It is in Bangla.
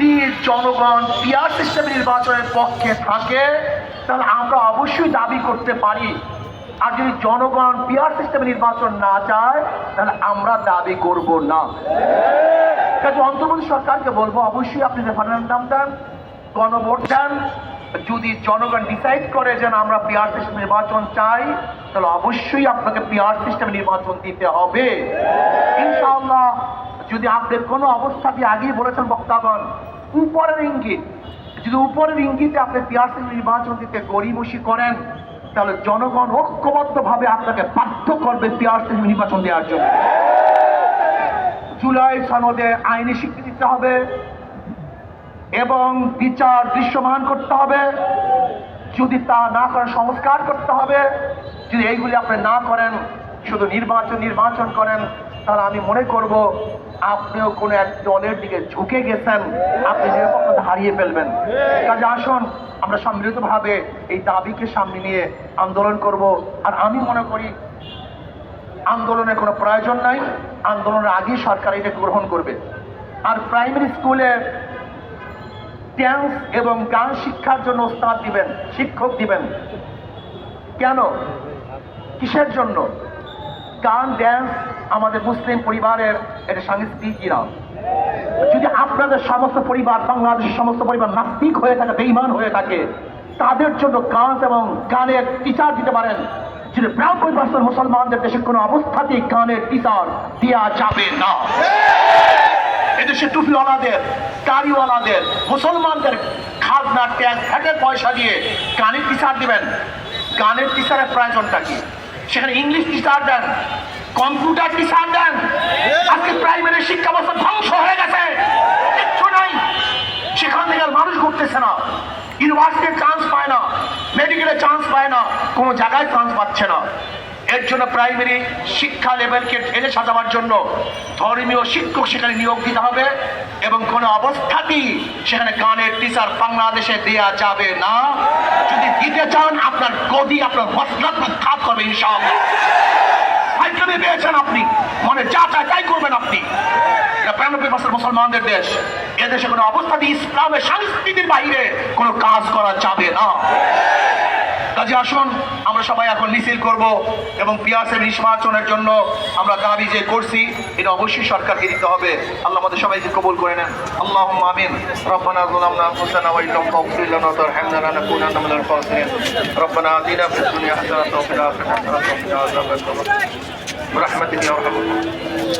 যদি জনগণ পিয়ার সিস্টেম নির্বাচনের পক্ষে থাকে, তাহলে আমরা অবশ্যই দাবি করতে পারি। আর যদি জনগণ পিয়ার সিস্টেম নির্বাচন না চায়, তাহলে আমরা দাবি করব না। কাজে অন্তর্বর্তী সরকারকে বলব, অবশ্যই আপনি রেফারেন্ডাম দেন, গণভোট দেন। যদি জনগণ ডিসাইড করে যে আমরা পিয়ার সিস্টেম নির্বাচন চাই, তাহলে অবশ্যই আপনাকে পিয়ার সিস্টেম নির্বাচন দিতে হবে। ইনশাআল্লাহ, যদি আপনি কোনো অবস্থা অবস্থাতে আগেই বলেছেন বক্তাগণ উপরের ইঙ্গিত। যদি উপরের ইঙ্গিতে আপনি সিস্টেম নির্বাচন দিতে গরিবসি করেন, তাহলে জনগণ ঐক্যবদ্ধভাবে আপনাকে বাধ্য করবে সিস্টেম নির্বাচন দেওয়ার জন্য। জুলাই সনদে আইনি স্বীকৃতি দিতে হবে এবং বিচার দৃশ্যমান করতে হবে। যদি তা না করেন সংস্কার করতে হবে, যদি এইগুলি আপনি না করেন, শুধু নির্বাচন নির্বাচন করেন তাহলে আমি মনে করব আপনিও কোনো এক দলের দিকে ঝুঁকে গেছেন, আপনি নিরাপত্তা হারিয়ে ফেলবেন। কাজে আসুন, আমরা সম্মিলিতভাবে এই দাবিকে সামনে নিয়ে আন্দোলন করব। আর আমি মনে করি, আন্দোলনের কোনো প্রয়োজন নাই, আন্দোলনের আগেই সরকার এটা গ্রহণ করবে। আর প্রাইমারি স্কুলে ড্যান্স এবং গান শিক্ষার জন্য ওস্তাদ দিবেন, শিক্ষক দিবেন। কেন? কিসের জন্য? গান ড্যান্স আমাদের মুসলিম পরিবারের এটা সাংস্কৃতিক নাম যদি আপনাদের সমস্ত পরিবার, বাংলাদেশের সমস্ত পরিবার নাস্তিক হয়ে থাকে বেইমান হয়ে থাকে, তাদের জন্য গান এবং গানের টিচার দিতে পারেন। যদি ব্রাহ্মণ পার্সেন্ট মুসলমানদের দেশে কোনো অবস্থাতেই গানের টিচার দেওয়া যাবে না। এদেশে টুপিওয়ালাদের গাড়িওয়ালাদের মুসলমানদের খাজনা, ট্যাক্স ভ্যাটের পয়সা দিয়ে গানের টিচার দিবেন। গানের টিচারের প্রয়োজনটা কি? সেখানে ইংলিশ টিচার দেন কম্পিউটার টিচার দেন। আজকে প্রাইমারি শিক্ষা ব্যবস্থা ধ্বংস হয়ে গেছে। কিচ্ছু নাই। সেখান থেকে মানুষ ঘুরতেছে না। ইউনিভার্সিটির চান্স পায় না। মেডিকেলে চান্স পায় না। কোনো জায়গায় চান্স পাচ্ছে না। এর জন্য প্রাইমারি শিক্ষা লেভেলকে ঢেলে সাজাবার জন্য ধর্মীয় শিক্ষক সেখানে নিয়োগ দিতে হবে এবং কোনো অবস্থাতেই সেখানে গানের টিচার বাংলাদেশে দেয়া যাবে না। যদি দিতে চান আপনার গদি আপনার করবে ইনশাআল্লাহ। পেয়েছেন আপনি। মনে যা চায় তাই করবেন আপনি। বছর মুসলমানদের দেশ। এদেশে কোনো অবস্থাতে ইসলামের সংস্কৃতির বাইরে কোনো কাজ করা যাবে না। কাজে আসুন আমরা সবাই এখন মিছিল করব এবং পিয়াসের নির্বাচনের জন্য আমরা দাবি যে করছি এটা অবশ্যই সরকারকে দিতে হবে আল্লাহ আমাদের সবাইকে কবুল করে নেন আল্লাহ আমিন রব্বানা ظلمنا انفسنا وان لم تغفر لنا وترحمنا لنكونن من الخاسرين ربنا آتنا في الدنيا حسنة وفي الآخرة حسنة وقنا عذاب النار برحمتك يا ارحم الراحمين